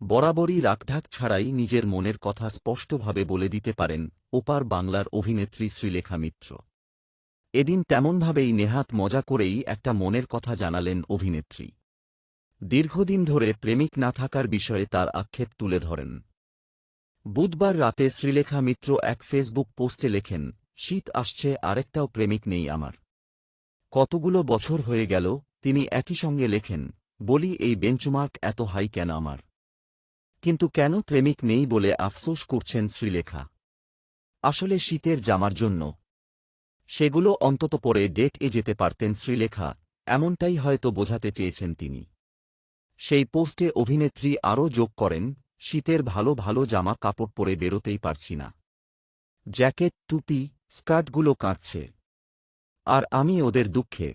বরাবরই রাখঢাক ছাড়াই নিজের মনের কথা স্পষ্টভাবে বলে দিতে পারেন ওপার বাংলার অভিনেত্রী শ্রীলেখা মিত্র। এদিন তেমনভাবেই নেহাত মজা করেই একটা মনের কথা জানালেন অভিনেত্রী। দীর্ঘদিন ধরে প্রেমিক না থাকার বিষয়ে তার আক্ষেপ তুলে ধরেন। বুধবার রাতে শ্রীলেখা মিত্র এক ফেসবুক পোস্টে লেখেন, শীত আসছে, আরেকটাও প্রেমিক নেই আমার। কতগুলো বছর হয়ে গেল, তিনি একই সঙ্গে লেখেন, বলি এই বেঞ্চমার্ক এত হাই কেন আমার? কিন্তু কেন প্রেমিক নেই বলে আফসোস করছেন শ্রীলেখা। আসলে শীতের জামার জন্য। সেগুলো অন্তত পরে ডেট এ যেতে পারতেন শ্রীলেখা, এমনটাই হয়তো বোঝাতে চেয়েছেন তিনি। সেই পোস্টে অভিনেত্রী আরও যোগ করেন, শীতের ভালো ভালো জামা কাপড় পরে বেরোতেই পারছি না। জ্যাকেট, টুপি, স্কার্টগুলো কাঁদছে। আর আমি ওদের দুঃখের।